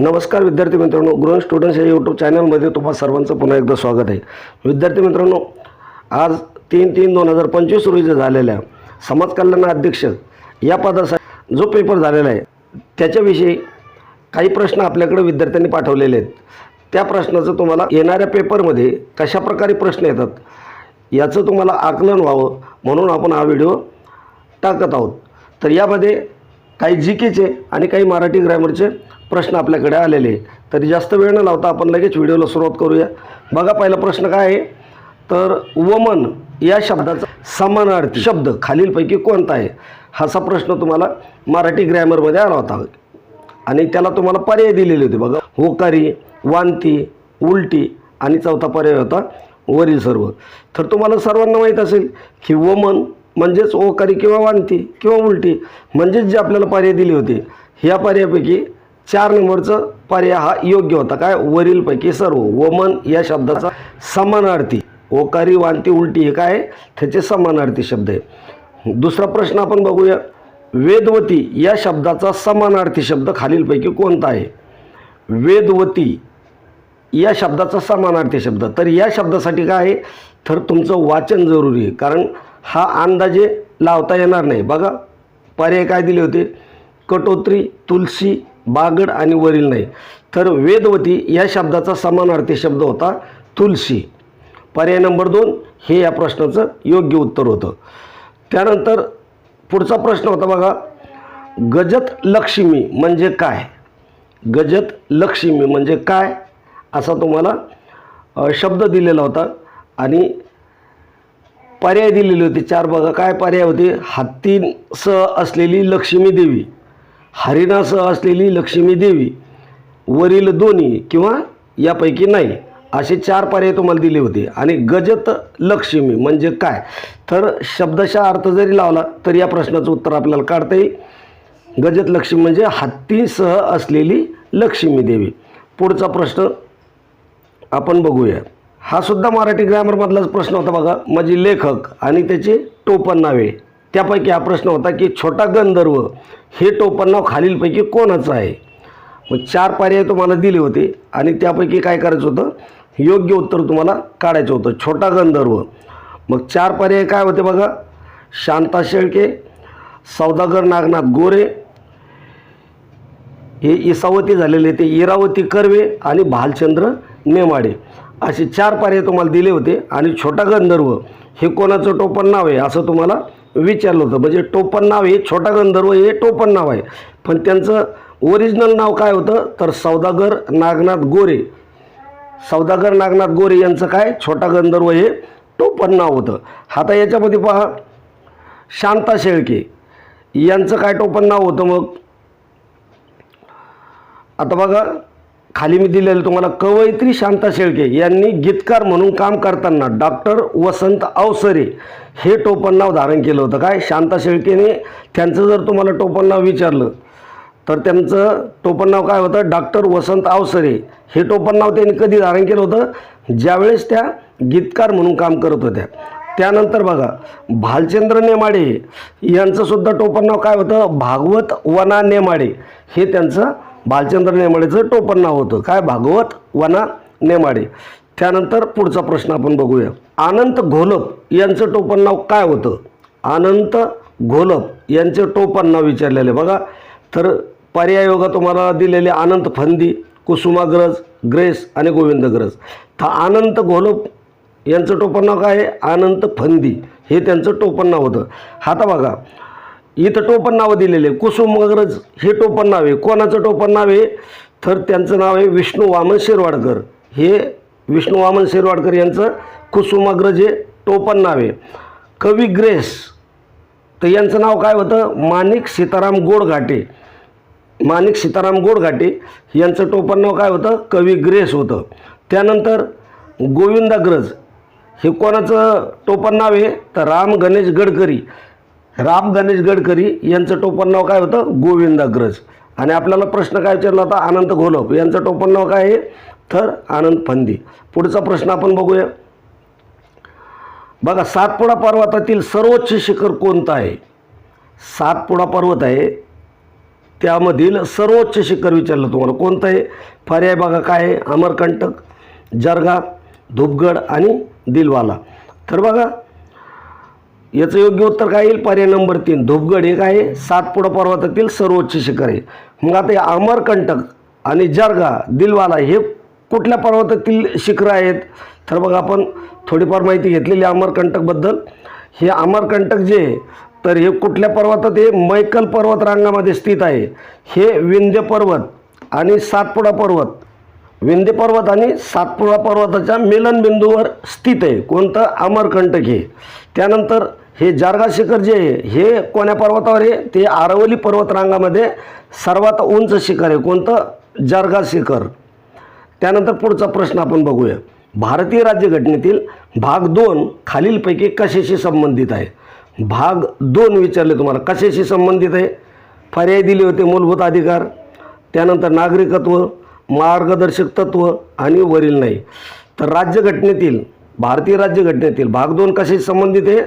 नमस्कार विद्यार्थी मित्रांनो ग्रोन स्टुडंट्स या यूट्यूब चॅनलमध्ये तुम्हा सर्वांचं पुन्हा एकदा स्वागत आहे. विद्यार्थी मित्रांनो आज तीन तीन दोन हजार पंचवीस रोजी झालेल्या समाज कल्याण अध्यक्ष या पदासाठी जो पेपर झालेला आहे त्याच्याविषयी काही प्रश्न आपल्याकडे विद्यार्थ्यांनी पाठवलेले आहेत. त्या प्रश्नाचं तुम्हाला येणाऱ्या पेपरमध्ये कशा प्रकारे प्रश्न येतात याचं तुम्हाला आकलन व्हावं म्हणून आपण हा व्हिडिओ टाकत आहोत. तर यामध्ये काही जी केचे आणि काही मराठी ग्रॅमरचे प्रश्न आपल्याकडे आलेले. तरी जास्त वेळ न लावता आपण लगेच व्हिडिओला सुरुवात करूया. बघा पहिला प्रश्न काय आहे? तर वमन या शब्दाचा समानार्थी शब्द खालीलपैकी कोणता आहे? असा प्रश्न तुम्हाला मराठी ग्रॅमरमध्ये आला होता. आणि त्याला तुम्हाला पर्याय दिलेले होते बघा. होकारी वांती उलटी आणि चौथा पर्याय होता वरील सर्व. तर तुम्हाला सर्वांना माहीत असेल की वमन म्हणजेच ओकारी किंवा वांती किंवा उलटी म्हणजेच जे आपल्याला पर्याय दिले होते ह्या पर्यायापैकी चार नंबरचं पर्याय हा योग्य होता. काय? वरीलपैकी सर्व. वमन या शब्दाचा समानार्थी. ओकारी वांती उलटी हे काय? आहे? त्याचे समानार्थी शब्द आहे. दुसरा प्रश्न आपण बघूया. वेदवती या शब्दाचा समानार्थी शब्द खालीलपैकी कोणता आहे? वेदवती या शब्दाचा समानार्थी शब्द. तर या शब्दासाठी काय आहे? तर तुमचं वाचन जरुरी आहे. कारण हा अंदाजे लावता येणार नाही. बघा पर्याय काय दिले होते? कटोत्री तुलसी बागड आणि वरील नाही. तर वेदवती या शब्दाचा समानार्थी शब्द होता तुलसी. पर्याय नंबर दोन हे या प्रश्नाचं योग्य उत्तर होतं. त्यानंतर पुढचा प्रश्न होता बघा गजत लक्ष्मी म्हणजे काय? गजत लक्ष्मी म्हणजे काय? असा तुम्हाला शब्द दिलेला होता. आणि पर्याय दिलेले होते. चार बघा काय पर्याय होते? हत्तीसह असलेली लक्ष्मी देवी हरिणासह असलेली लक्ष्मी देवी वरील दोन्ही किंवा यापैकी नाही असे चार पर्याय तुम्हाला दिले होते. आणि गजत लक्ष्मी म्हणजे काय? तर शब्दशा अर्थ जरी लावला तर या प्रश्नाचं उत्तर आपल्याला काढता येईल. गजत लक्ष्मी म्हणजे हत्तीसह असलेली लक्ष्मी देवी. पुढचा प्रश्न आपण बघूया. हा सुद्धा मराठी ग्रॅमरमधलाच प्रश्न होता बघा. म्हणजे लेखक आणि त्याचे टोपण नावे त्यापैकी हा प्रश्न होता की छोटा गंधर्व हे टोपण नाव खालीलपैकी कोणाचं आहे? मग चार पर्याय तुम्हाला दिले होते आणि त्यापैकी काय करायचं होतं? योग्य उत्तर तुम्हाला काढायचं होतं. छोटा गंधर्व. मग चार पर्याय काय होते बघा? शांता शेळके सौदागर नागनाथ गोरे हे इसावती झालेले ते इरावती कर्वे आणि भालचंद्र नेमाडे असे चार पर्याय तुम्हाला दिले होते. आणि छोटा गंधर्व हे कोणाचं टोपण नाव आहे असं तुम्हाला विचारलं होतं. म्हणजे टोपण नाव हे छोटा गंधर्व हे टोपण नाव आहे. पण त्यांचं ओरिजिनल नाव काय होतं? तर सौदागर नागनाथ गोरे. सौदागर नागनाथ गोरे यांचं काय? छोटा गंधर्व हे टोपण नाव होतं. आता याच्यामध्ये पहा शांता शेळके यांचं काय टोपण नाव होतं मग? आता बघा खाली मी दिलेलं तुम्हाला कवयित्री शांता शेळके यांनी गीतकार म्हणून काम करताना डॉक्टर वसंत अवसरे हे टोपण नाव धारण केलं होतं. काय? शांता शेळकेने त्यांचं जर तुम्हाला टोपण नाव विचारलं तर त्यांचं टोपण नाव काय होतं? डॉक्टर वसंत अवसरे हे टोपण नाव त्यांनी कधी धारण केलं होतं? ज्यावेळेस त्या गीतकार म्हणून काम करत होत्या. त्यानंतर बघा भालचंद्र नेमाडे यांचंसुद्धा टोपण नाव काय होतं? भागवत वना नेमाडे हे त्यांचं भालचंद्र नेमाडेचं टोपण नाव होतं. काय? भागवत वना नेमाडे. त्यानंतर पुढचा प्रश्न आपण बघूया. अनंत घोलप यांचं टोपण नाव काय होतं? अनंत घोलप यांचं टोपण नाव विचारलेलं आहे. बघा तर पर्याय योगा तुम्हाला दिलेले अनंत फंदी कुसुमाग्रज ग्रेस आणि गोविंदग्रज. तर अनंत घोलप यांचं टोपण नाव काय आहे? अनंत फंदी. हे त्यांचं टोपण नाव होतं. आता बघा इथं टोपण नावं दिलेले कुसुमाग्रज हे टोपण नाव आहे. कोणाचं टोपण नाव आहे? तर त्यांचं नाव आहे विष्णू वामन शिरवाडकर. हे विष्णू वामन शिरवाडकर यांचं कुसुमाग्रज हे टोपण नाव आहे. कवी ग्रेस तर यांचं नाव काय होतं? माणिक सीताराम गोडघाटे. माणिक सीताराम गोडघाटे यांचं टोपण नाव काय होतं? कवी ग्रेस होतं. त्यानंतर गोविंदाग्रज हे कोणाचं टोपण नाव आहे? तर राम गणेश गडकरी. राम गणेश गडकरी यांचं टोपण नाव काय होतं? गोविंदाग्रज आणि आपल्याला प्रश्न काय विचारला होता? अनंत घोलप. यांचं टोपण नाव काय आहे? तर आनंद फंदी. पुढचा प्रश्न आपण बघूया. बघा सातपुडा पर्वतातील सर्वोच्च शिखर कोणतं आहे? सातपुडा पर्वत आहे. त्यामधील सर्वोच्च शिखर विचारलं तुम्हाला. कोणतं आहे? पर्याय बघा काय आहे? अमरकंटक जरगा धूपगड आणि दिलवाला. तर बघा याचं योग्य उत्तर काय येईल? पर्याय नंबर तीन. धूपगड हे काय? आहे सातपुडा पर्वतातील सर्वोच्च शिखर आहे. मग आता हे अमरकंटक आणि जरगा दिलवाला हे कुठल्या पर्वतातील शिखरं आहेत? तर बघा आपण थोडीफार माहिती घेतलेली आहे अमरकंटकबद्दल हे अमरकंटक जे आहे, तर हे कुठल्या पर्वतात हे मैकल पर्वत रांगामध्ये स्थित आहे. हे विंध्य पर्वत आणि सातपुडा पर्वत. विंध्य पर्वत आणि सातपुडा पर्वताच्या मेलनबिंदूवर स्थित आहे. कोणतं? अमरकंटक हे. त्यानंतर हे जारगा शिखर जे आहे हे कोण्या पर्वतावर आहे? ते आरवली पर्वतरांगामध्ये सर्वात उंच शिखर आहे. कोणतं? जारगा शिखर त्यानंतर पुढचा प्रश्न आपण बघूया. भारतीय राज्यघटनेतील भाग दोन खालीलपैकी कशाशी संबंधित आहे? भाग दोन विचारले तुम्हाला. कशाशी संबंधित आहे? पर्याय दिले होते मूलभूत अधिकार. त्यानंतर नागरिकत्व मार्गदर्शक तत्व आणि वरील नाही तर राज्यघटनेतील भारतीय राज्यघटनेतील भाग दोन कशाशी संबंधित आहे?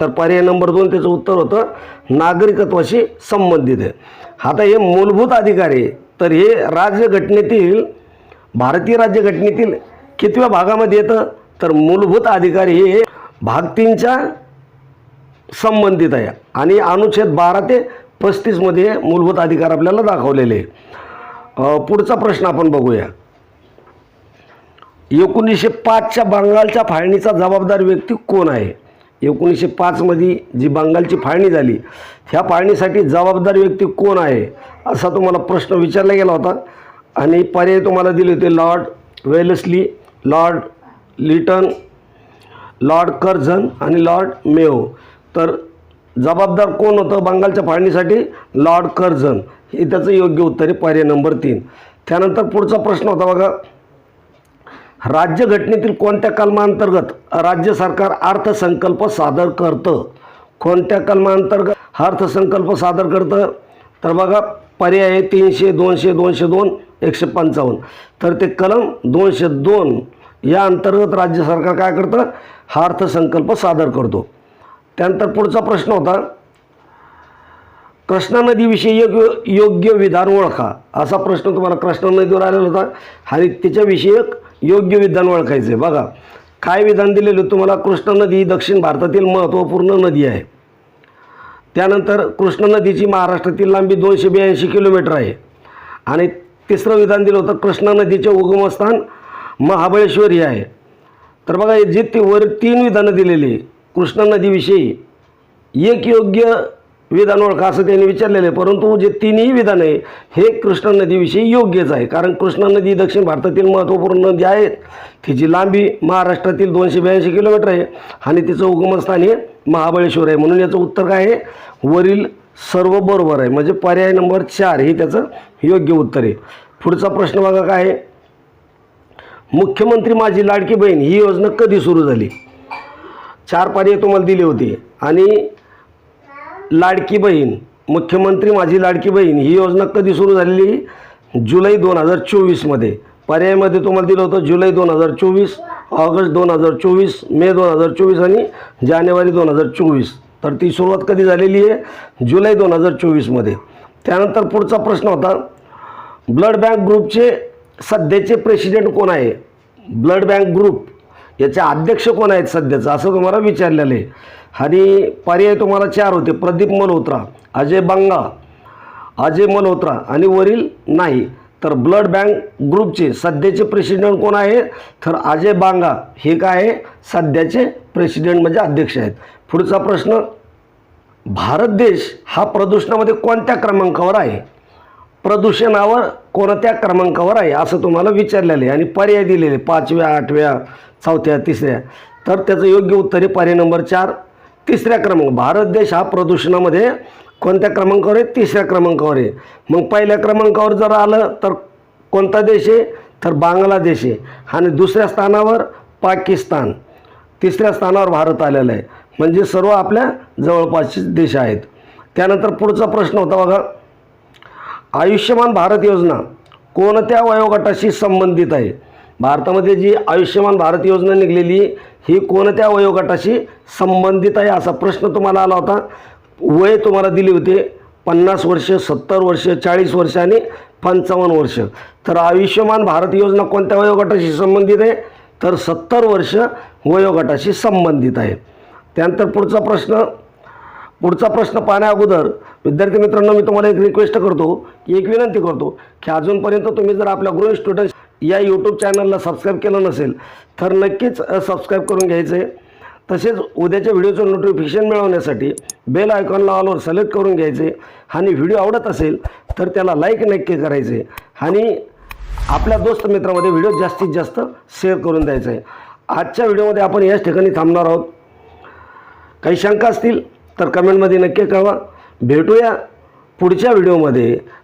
तर पर्याय नंबर दोन त्याचं उत्तर होतं नागरिकत्वाशी संबंधित आहे. आता हे मूलभूत अधिकार आहे. तर हे राज्यघटनेतील भारतीय राज्यघटनेतील कितव्या भागामध्ये येतं? तर मूलभूत अधिकार हे भाग तीनच्या संबंधित आहे. आणि अनुच्छेद बारा ते पस्तीसमध्ये मूलभूत अधिकार आपल्याला दाखवलेले आहे. पुढचा प्रश्न आपण बघूया. एकोणीसशे पाचच्या बंगालच्या फाळणीचा जबाबदार व्यक्ती कोण आहे? एकोणीसशे पाचमध्ये जी बंगालची फाळणी झाली ह्या फाळणीसाठी जबाबदार व्यक्ती कोण आहे असा तुम्हाला प्रश्न विचारला गेला होता. आणि पर्याय तुम्हाला दिले होते Lord Wellesley Lord Lytton Lord Curzon आणि लॉर्ड मेओ तर जबाबदार कोण होतं बंगालच्या फाळणीसाठी? Lord Curzon. हे त्याचं योग्य उत्तर आहे पर्याय नंबर तीन. त्यानंतर पुढचा प्रश्न होता बघा. राज्यघटनेतील कोणत्या कलमांतर्गत राज्य सरकार अर्थसंकल्प सादर करतं? कोणत्या कलमांतर्गत अर्थसंकल्प सादर करतं? तर बघा पर्याय आहे तीनशे दोनशे दोनशे दोन एकशे पंचावन्न. तर ते कलम दोनशे दोन या अंतर्गत राज्य सरकार काय करतं? हा अर्थसंकल्प सादर करतो. त्यानंतर पुढचा प्रश्न होता कृष्णा नदीविषयी योग्य योग्य विधान ओळखा. असा प्रश्न तुम्हाला कृष्णा नदीवर आलेला होता. आणि तिच्याविषयक योग्य विधान ओळखायचं आहे बघा काय विधान दिलेलं? तुम्हाला कृष्णा नदी ही दक्षिण भारतातील महत्त्वपूर्ण नदी आहे. त्यानंतर कृष्णा नदीची महाराष्ट्रातील लांबी दोनशे ब्याऐंशी किलोमीटर आहे. आणि तिसरं विधान दिलं होतं कृष्णा नदीचे उगमस्थान महाबळेश्वर हे आहे. तर बघा हे जे वर तीन विधानं दिलेली कृष्णा नदीविषयी एक योग्य विधान ओळखा असं त्यांनी विचारलेलं आहे. परंतु जे तिन्ही विधान आहे हे कृष्णा नदीविषयी योग्यच आहे. कारण कृष्णा नदी दक्षिण भारतातील महत्त्वपूर्ण नदी आहे तिची लांबी महाराष्ट्रातील दोनशे ब्याऐंशी किलोमीटर आहे आणि तिचं उगमस्थान हे महाबळेश्वर आहे. म्हणून याचं उत्तर काय आहे? वरील सर्व बरोबर आहे. म्हणजे पर्याय नंबर चार हे त्याचं योग्य उत्तर आहे. पुढचा प्रश्न बघा काय आहे? मुख्यमंत्री माझी लाडकी बहीण ही योजना कधी सुरू झाली? चार पर्याय तुम्हाला दिले होते. आणि लाडकी बहीण मुख्यमंत्री माझी लाडकी बहीण ही योजना कधी सुरू झालेली? जुलै दोन हजार चोवीसमध्ये पर्यायमध्ये तुम्हाला दिलं होतं जुलै दोन हजार चोवीस ऑगस्ट दोन हजार चोवीस मे दोन हजार चोवीस आणि जानेवारी दोन हजार चोवीस. तर ती सुरुवात कधी झालेली आहे? जुलै दोन हजार चोवीसमध्ये त्यानंतर पुढचा प्रश्न होता ब्लड बँक ग्रुपचे सध्याचे प्रेसिडेंट कोण आहे? Blood bank group. याचे अध्यक्ष कोण आहेत सध्याचं? असं तुम्हाला विचारलेलं आहे. आणि पर्याय तुम्हाला चार होते. प्रदीप मल्होत्रा अजय बंगा अजय मल्होत्रा आणि वरील नाही. तर ब्लड बँक ग्रुपचे सध्याचे प्रेसिडेंट कोण आहे? तर अजय बांगा हे काय आहे? सध्याचे प्रेसिडेंट म्हणजे अध्यक्ष आहेत. पुढचा प्रश्न भारत देश हा प्रदूषणामध्ये कोणत्या क्रमांकावर आहे? प्रदूषणावर कोणत्या क्रमांकावर आहे? असं तुम्हाला विचारलेलं आहे. आणि पर्याय दिलेले पाचव्या आठव्या चौथ्या तिसऱ्या. तर त्याचं योग्य उत्तर आहे पर्याय नंबर चार. तिसऱ्या क्रमांक. भारत देश हा प्रदूषणामध्ये कोणत्या क्रमांकावर आहे? तिसऱ्या क्रमांकावर आहे. मग पहिल्या क्रमांकावर जर आलं तर कोणता देश आहे? तर बांगलादेश आहे. आणि दुसऱ्या स्थानावर पाकिस्तान. तिसऱ्या स्थानावर भारत आलेला आहे. म्हणजे सर्व आपल्या जवळपासचे देश आहेत. त्यानंतर पुढचा प्रश्न होता बघा. आयुष्यमान भारत योजना कोणत्या वयोगटाशी संबंधित आहे? भारतामध्ये जी आयुष्यमान भारत योजना निघलेली ही कोणत्या वयोगटाशी संबंधित आहे असा प्रश्न तुम्हाला आला होता. वय तुम्हाला दिले होते पन्नास वर्ष सत्तर वर्ष चाळीस वर्ष आणि पंचावन्न वर्ष. तर आयुष्यमान भारत योजना कोणत्या वयोगटाशी संबंधित आहे? तर सत्तर वर्ष वयोगटाशी संबंधित आहे. त्यानंतर पुढचा प्रश्न पुढचा प्रश्न पाहण्या अगोदर विद्यार्थी मित्रांनो मी तुम्हाला एक रिक्वेस्ट करतो की एक विनंती करतो की अजूनपर्यंत तुम्ही जर आपल्या गृह स्टुडंट्स या यूट्यूब चॅनलला सबस्क्राईब केलं नसेल तर नक्कीच सबस्क्राईब करून घ्यायचं. आहे तसेच उद्याच्या व्हिडिओचं नोटिफिकेशन मिळवण्यासाठी बेल आयकॉनला ऑलवर सिलेक्ट करून घ्यायचे. आणि व्हिडिओ आवडत असेल तर त्याला लाईक नक्की करायचे. आणि आपल्या दोस्त मित्रामध्ये व्हिडिओ जास्तीत जास्त शेअर करून द्यायचा. आहे आजच्या व्हिडिओमध्ये आपण याच ठिकाणी थांबणार आहोत. काही शंका असतील तर कमेंटमध्ये नक्की कळवा. भेटूया पुढच्या व्हिडिओमध्ये